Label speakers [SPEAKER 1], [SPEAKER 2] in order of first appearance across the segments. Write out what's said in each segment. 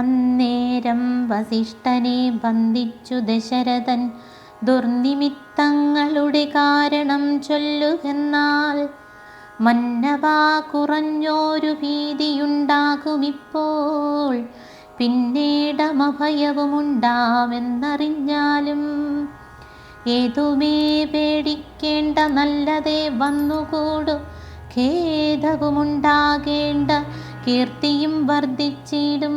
[SPEAKER 1] അന്നേരം വസിഷ്ഠനെ ബന്ധിച്ചു ദശരഥൻ. ദുർനിമിത്തങ്ങളുടെ കാരണം ചൊല്ലുകെന്നാൽ മന്നവാ കുറഞ്ഞോരു ഭീതിയുണ്ടാകുമിപ്പോൾ. പിന്നീടമഭയവുമുണ്ടാവെന്നറിഞ്ഞാലും ഏതുമേ പേടിക്കേണ്ട നല്ലതേ വന്നുകൂടു. ഖേദവുമുണ്ടാകേണ്ട കീർത്തിയും വർദ്ധിച്ചിടും.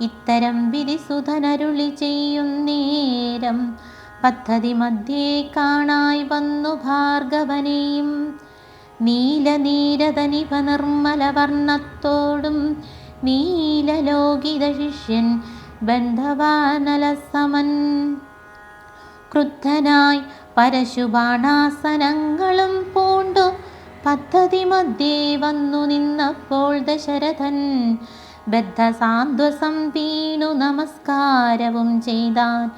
[SPEAKER 1] ഇത്തരം ബിരിസുധനരുളി ചെയ്യുന്നേരം പദ്ധതി മധ്യേ കാണായി വന്നു ഭാർഗവനെയും. നീലനീരതനിവ നിർമ്മല വർണത്തോടും നീലലോകിത ശിഷ്യൻ ബന്ധവാനലസമൻ. ക്രുദ്ധനായി പരശുബാണാസനങ്ങളും പൂണ്ടു. പദ്ധതി മധ്യേ വന്നു നിന്നപ്പോൾ ദശരഥൻ ബദ്ധസാന്ത്വസം വീണു നമസ്കാരവും ചെയ്താൻ.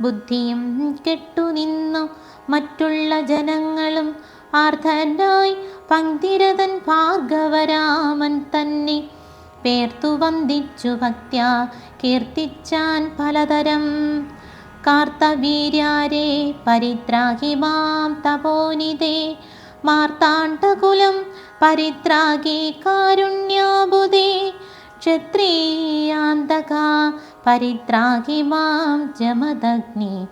[SPEAKER 1] ബുദ്ധിയും കെട്ടുനിന്നു മറ്റുള്ള ജനങ്ങളും ആർദ്ധനായി പങ്ക്തിരഥൻ ഭാർഗവരാമൻ തന്നെ പേർത്തു വന്ദിച്ചു ഭക്ത്യ കീർത്തിച്ചാൻ പലതരം. കാർത്തവീര്യാരെ പരിത്രാഹി മാം തപോനിതേ മാർത്താണ്ഡകുലം പരിത്രാഗി കാരുണ്യാബുദേ ക്ഷത്രിയാന്തക പരിത്രാഗി മാം ജമദഗ്നി.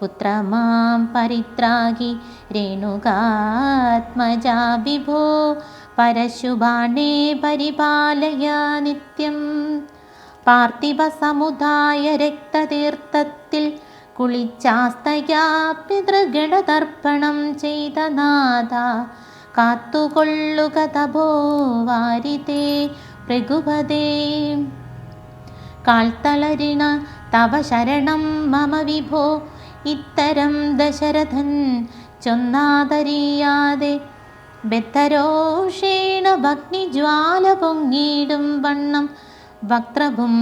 [SPEAKER 1] പുത്രമാം പരിത്രാഗി രേണുകാത്മജാ വിഭോ പരശുഭാണേ പരിപാലയ നിത്യം. പാർത്ഥിവ സമുദായ രക്തതീർത്ഥത്തിൽ കുളിച്ചാസ്തയാ പിതൃഗണതർപ്പണം ചെയ്ത നാഥ. കാത്തുകൊള്ളുക തപോ വാരിതേ. ഭൃഗുപതേ കാൽത്തളരിണ തവ ശരണം മമ വിഭോ. ഇത്തരം ദശരഥൻ ചൊന്നാതറിയാതെ ബദ്ധരോഷേണ ഭഗ്നിജ്വാല പൊങ്ങിയിടും വണ്ണം. വക്രവും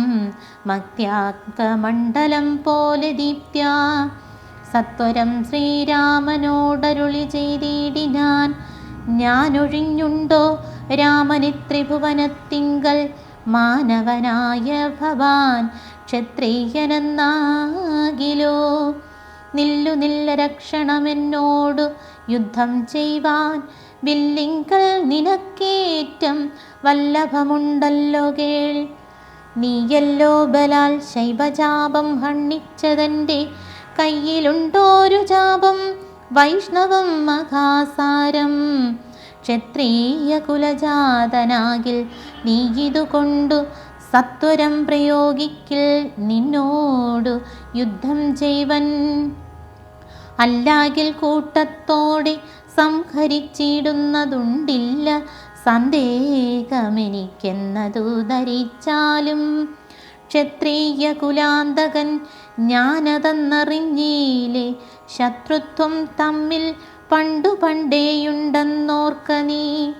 [SPEAKER 1] മത്യാത്മമണ്ഡലം പോലെ ദീപ്ത്യാ സത്വരം ശ്രീരാമനോടരുളി ചെയ്തിടിനാൻ. ഞാനൊഴിഞ്ഞുണ്ടോ രാമനി ത്രിഭുവനത്തിങ്കൽ മാനവനായ ഭവാൻ ക്ഷത്രിയനെന്നാകിലോ? നില്ലു നില്ല രക്ഷണമെന്നോടു യുദ്ധം ചെയ്യുവാൻ വില്ലിങ്കൽ നിനക്കേറ്റം വല്ലഭമുണ്ടല്ലോ കേൾ. നീയല്ലോ ബലാൽ ശൈവജാപം ഹണ്ണിച്ചതെന്റെ കയ്യിലുണ്ടോരു ജാപം വൈഷ്ണവം മഹാസാരം. ക്ഷത്രിയ കുലജാതനാകിൽ നീയിതുകൊണ്ടു സത്വരം പ്രയോഗിക്കിൽ നിന്നോടു യുദ്ധം ചെയ്വൻ. അല്ലാകിൽ കൂട്ടത്തോടെ സംഹരിച്ചിടുന്നതുണ്ടില്ല സന്ദേഹമെനിക്കെന്നതു ധരിച്ചാലും. ക്ഷത്രിയ കുലാന്തകൻ ഞാനതെന്നറിഞ്ഞീലേ ശത്രുത്വം തമ്മിൽ പണ്ടു പണ്ടേയുണ്ടെന്നോർക്ക നീ.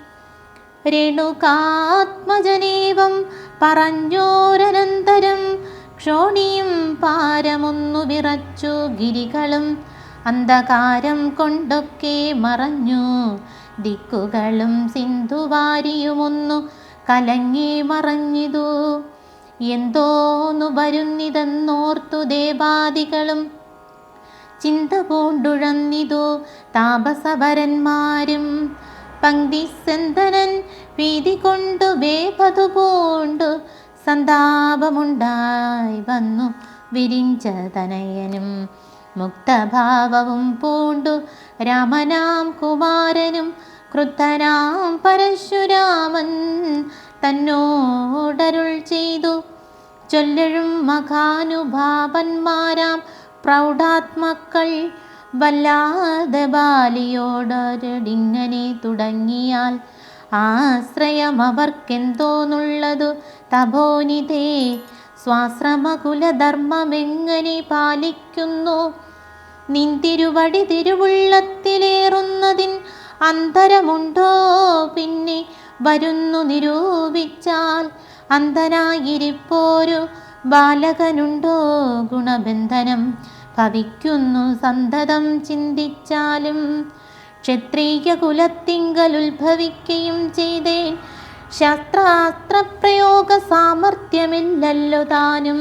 [SPEAKER 1] രേണുകാത്മജനേവം പറഞ്ഞോരനന്തരം ക്ഷോണിയും പാരമൊന്നു വിറച്ചു ഗിരികളും അന്ധകാരം കൊണ്ടൊക്കെ മറഞ്ഞു. ദിക്കുകളും സിന്ധുവാരിയുമൊന്നു കലങ്ങി മറഞ്ഞിതു. എന്തോന്നു വരുന്നിതെന്നോർത്തു ദേവാദികളും ചിന്ത പൂണ്ടുഴന്നിതോ താപസവരന്മാരും. പങ്ക്തിസന്ധനൻ വീതി കൊണ്ടു വേപതു പൂണ്ടു. സന്താപമുണ്ടായി വന്നു വിരിഞ്ച തനയനും മുക്തഭാവവും പൂണ്ടു രാമനാം കുമാരനും. ക്രുദ്ധനാം പരശുരാമൻ തന്നോടരുൾ ചെയ്തു. ചൊല്ലഴും മഹാനുഭാവന്മാരാം പ്രൗഢാത്മക്കൾ വല്ലാതെ ബാലിയോടൊരടിങ്ങനെ തുടങ്ങിയാൽ ആശ്രയം അവർക്കെന്തോന്നുള്ളതു തപോനിതേ സ്വാശ്രമകുലധർമ്മമെങ്ങനെ പാലിക്കുന്നു? നിന്തിരുവടി തിരുവുള്ളത്തിലേറുന്നതിൻ അന്തരമുണ്ടോ? പിന്നെ വരുന്നു നിരൂപിച്ചാൽ അന്തരായിരിപ്പോരു ബാലകനുണ്ടോ? ഗുണബന്ധനം ഭവിക്കുന്നു സന്തതം ചിന്തിച്ചാലും ക്ഷത്രീയ കുലത്തിങ്കൽ ഉത്ഭവിക്കുകയും ചെയ്തേൻ ശസ്ത്രാസ്ത്രപ്രയോഗ സാമർഥ്യമില്ലല്ലോ താനും.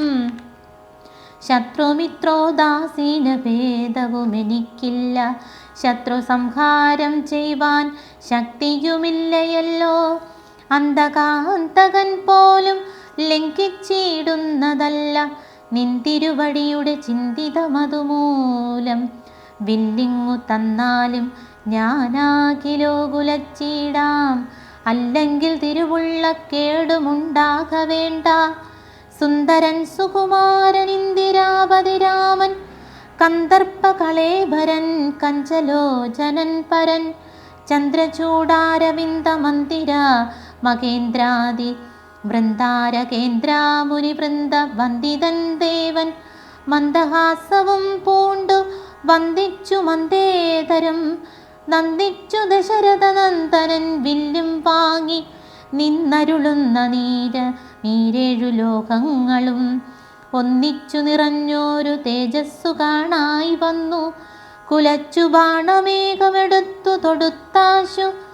[SPEAKER 1] ശത്രുമിത്രോദാസീന ഭേദവും എനിക്കില്ല ശത്രു സംഹാരം ചെയ്യുവാൻ ശക്തിയുമില്ലയല്ലോ. അന്ധകാന്തകൻ പോലും ലംഘിച്ചിടുന്നതല്ല. നിന്തിരുവടിയുടെ ചിന്തിതമതുമൂലം വില്ലിങ്ങു തന്നാലും ഞാനാകിലോ കുലച്ചീടാം അല്ലെങ്കിൽ തിരുവുള്ള കേടുമുണ്ടാക വേണ്ട സുന്ദരൻ സുകുമാരൻ ഇന്ദിരാപതി രാമൻ കന്ദർപ്പ കളേഭരൻ കഞ്ചലോചനൻ പരൻ ചന്ദ്രചൂടാരവിന്ദ മന്ദിര മകേന്ദ്രാദി വൃന്ദാര കേന്ദ്രാമുനി വൃന്ദ വന്ദിതൻ ദേവൻ മന്ദഹാസവും പൂണ്ടു വന്ദിച്ചു മന്ദേതരം. നന്ദിച്ചു ദശരഥ നന്ദനൻ വില്ലും വാങ്ങി നിന്നരുളുന്ന നീര നീരേഴു ലോകങ്ങളും. ഒന്നിച്ചു നിറഞ്ഞോരു തേജസ്സു കാണായി വന്നു. കുലച്ചു ബാണമേഘമെടുത്തു തൊടുത്താശു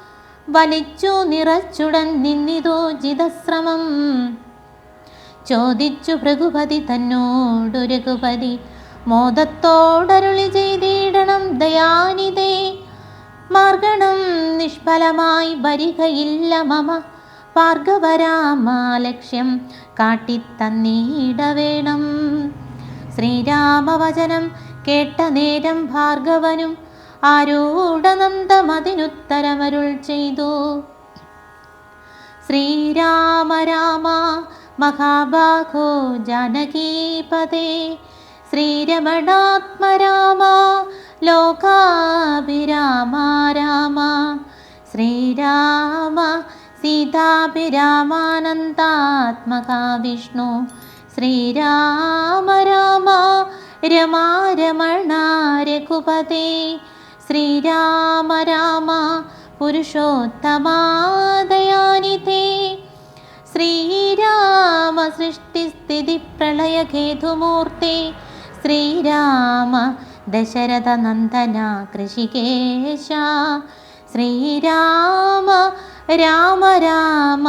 [SPEAKER 1] വലിച്ചു നിറച്ചുടൻ നിന്നിതോ ജിതശ്രമം. ചോദിച്ചു ഭൃഗുപതി തന്നോടു രഘുപതി മോദത്തോടരുളി ചെയ്തിടണം ദയാനിതേ മാർഗണം നിഷ്ഫലമായി വരികയില്ല മമ. ഭാർഗവരാമാലക്ഷ്യം കാട്ടിത്തന്നീടവേണം. ശ്രീരാമവചനം കേട്ട നേരം ഭാർഗവനും ആരൂഢനന്ദമതിനുത്തരമരുൾ ചെയ്തു ശ്രീരാമ രാമ മഹാബാഹോ ജാനകീപതേ ശ്രീരമണാത്മരാമ ലോകാഭിരാമ രാമ. ശ്രീരാമ സീതാഭിരാമാനന്ദാത്മക വിഷ്ണു ശ്രീരാമ രാമ രമാരമണ രഘുപതേ ശ്രീരാമ രാമ പുരുഷോത്തമാദയാനിധേ. ശ്രീരാമ സൃഷ്ടിസ്ഥിതി പ്രളയഖേതുമൂർത്തി ശ്രീരാമ ദശരഥ നന്ദന കൃഷികേശ. ശ്രീരാമ രാമ രാമ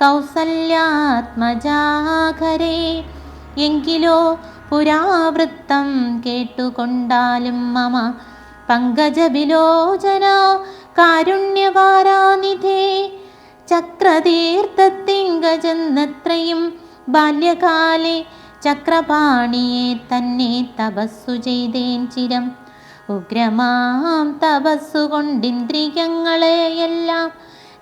[SPEAKER 1] കൗസല്യാത്മജാകരേ എങ്കിലോ പുരാവൃത്തം കേട്ടുകൊണ്ടാലും മമ പങ്കജവിലോചന കാരുണ്യവാരാനിധേ ചക്രതീർത്ഥത്തിങ്കജെന്നത്രയും ബാല്യകാലെ ചക്രപാണിയെ തന്നെ തപസ്സു ചെയ്തേൻ ചിരം. ഉഗ്രമാം തപസ്സുകൊണ്ടിന്ദ്രിയങ്ങളെയെല്ലാം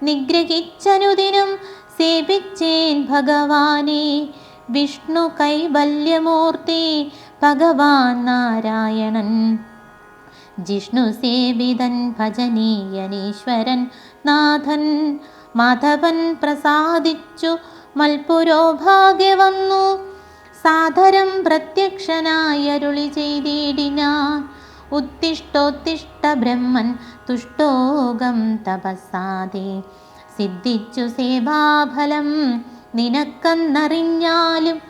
[SPEAKER 1] നിഗ്രഹിച്ചനുദിനം സേവിച്ചേൻ ഭഗവാനെ. വിഷ്ണു കൈവല്യമൂർത്തി ഭഗവാൻ നാരായണൻ ജിഷ്ണു സേവിതൻ ഭജനീയനീശ്വരൻ നാഥൻ മാധവൻ പ്രസാദിച്ചു മൽപുരോ ഭാഗ്യ വന്നു പ്രത്യക്ഷനായരുളി ചെയ്തിടിനാൻ ഉത്തിഷ്ടോത്തിഷ്ട ബ്രഹ്മൻ തുഷ്ടോകം തപസ്സാദേ സിദ്ധിച്ചു സേവാഫലം നിനക്കെന്നറിഞ്ഞാലും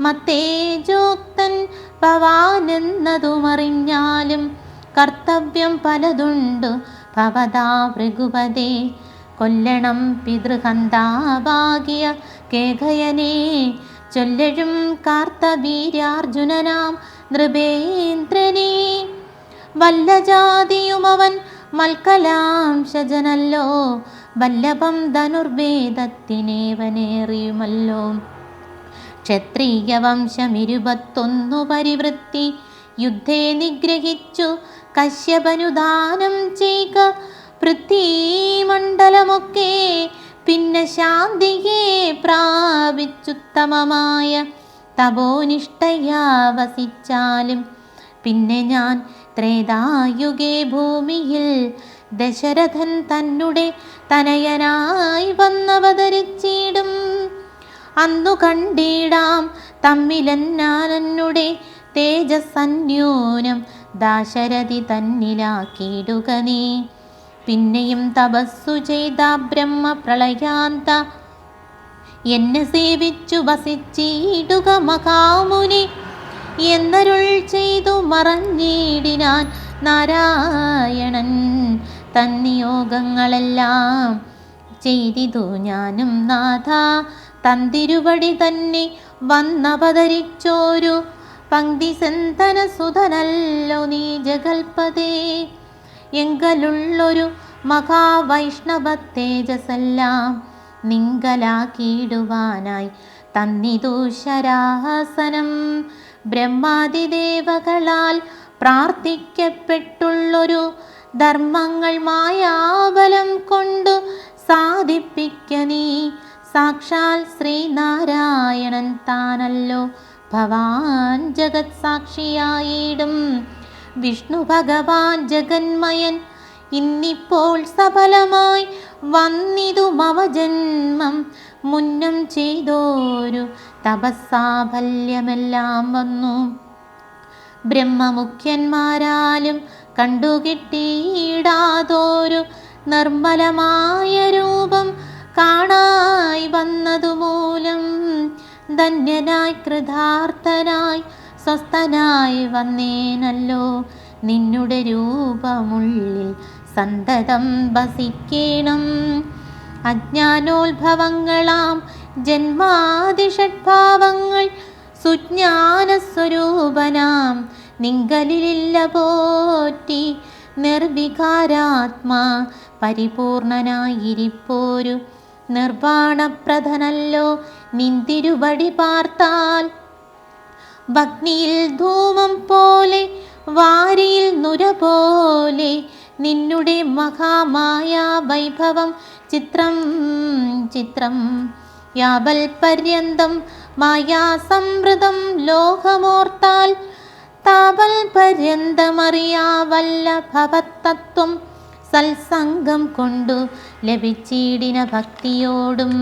[SPEAKER 1] മത്തേജോക്തൻ ഭവാനെന്നതുമറിഞ്ഞാലും കർത്തവ്യം പലതുണ്ടു. ഭവതാ ഭൃഗുപതേ കൊല്ലണം പിതൃഹന്താഭാഗ്യ കേകയനെ ചൊല്ലഴും കാർത്തവീര്യാർജുനനാം നൃപേന്ദ്രനെ. വല്ലജാതിയുമവൻ മൽക്കലാംശജനല്ലോ വല്ലഭം ധനുർവേദത്തിനേവനേറിയുമല്ലോ. ക്ഷത്രിയ വംശമിരുപത്തൊന്നു പരിവൃത്തി യുദ്ധേ നിഗ്രഹിച്ചു കശ്യപനുദാനം ചെയ്യുക പൃഥ്വീമണ്ഡലമൊക്കെ പിന്നെ ശാന്തിയെ പ്രാപിച്ചുത്തമമായ തപോനിഷ്ഠയാ വസിച്ചാലും പിന്നെ ഞാൻ ത്രേതായുഗേ ഭൂമിയിൽ ദശരഥൻ തന്നെ തനയനായി വന്നവതരിച്ചിടും. അന്നു കണ്ടിടാം തമ്മിലെന്നാനെന്നുടെ തേജസ്സന്യൂനം ദാശരഥി തന്നിലാക്കിയിടുക നീ. പിന്നെയും തപസ്സു ചെയ്ത ബ്രഹ്മ പ്രളയാന്ത എന്നെ സേവിച്ചു വസിച്ചിടുക മഹാമുനി. എന്നരുൾ ചെയ്തു മറഞ്ഞിടിനാൻ നാരായണൻ. തന്നിയോഗങ്ങളെല്ലാം ചെയ്തിതു ഞാനും നാഥ. തന്തിരുവടി തന്നെ വന്നവതരിച്ചോരു പങ്ക്തി സന്തന സുധനല്ലോ നീ ജഗൽപതേ. എങ്കലുള്ളൊരു മഹാവൈഷ്ണവ തേജസ്സെല്ലാം നിങ്കലാക്കിയിടുവാനായി തന്നിതു ശരാസനം. ബ്രഹ്മാതിദേവകളാൽ പ്രാർത്ഥിക്കപ്പെട്ടുള്ളൊരു ധർമ്മങ്ങൾ മായാബലം കൊണ്ടു സാധിപ്പിക്ക നീ. സാക്ഷാൽ ശ്രീനാരായണൻ താനല്ലോ ഭവാൻ ജഗത് സാക്ഷിയായിടും. വിഷ്ണു ഭഗവാൻ ജഗന്മയൻ ഇന്നിപ്പോൾ സഫലമായി വന്നിതു മവജന്മം മുന്നം ചെയ്തോരു തപസ്സാഫല്യമെല്ലാം വന്നു. ബ്രഹ്മമുഖ്യന്മാരാലും കണ്ടുകിട്ടിയിടാതോരു നിർമ്മലമായ രൂപം കാണായി വന്നതുമൂലം ധന്യനായി കൃതാർത്ഥനായി സ്വസ്ഥനായി വന്നേനല്ലോ. നിന്നുടെ രൂപമുള്ളിൽ സന്തതം വസിക്കണം. അജ്ഞാനോത്ഭവങ്ങളാം ജന്മാതിഷഡ്ഭാവങ്ങൾ സുജ്ഞാനസ്വരൂപനാം നിങ്കലിലില്ല പോറ്റി നിർവികാരാത്മാ പരിപൂർണനായിരിപ്പോരു. നിർവാണപ്രധനല്ലോ നിന്തിരുവടി പാർത്താൽ. ഭഗ്നിയിൽ ധൂമം പോലെ വാരിയിൽ നുര പോലെ നിന്നുടെ മഹാമായ വൈഭവം ചിത്രം ചിത്രം. യാവൽ പര്യന്തം മായാസമൃതം ലോകമോർത്താൽ താവൽ പര്യന്തമറിയാവല്ല ഭവത്തത്വം സത്സംഗം കൊണ്ടു ലഭിച്ചിടിന ഭക്തിയോടും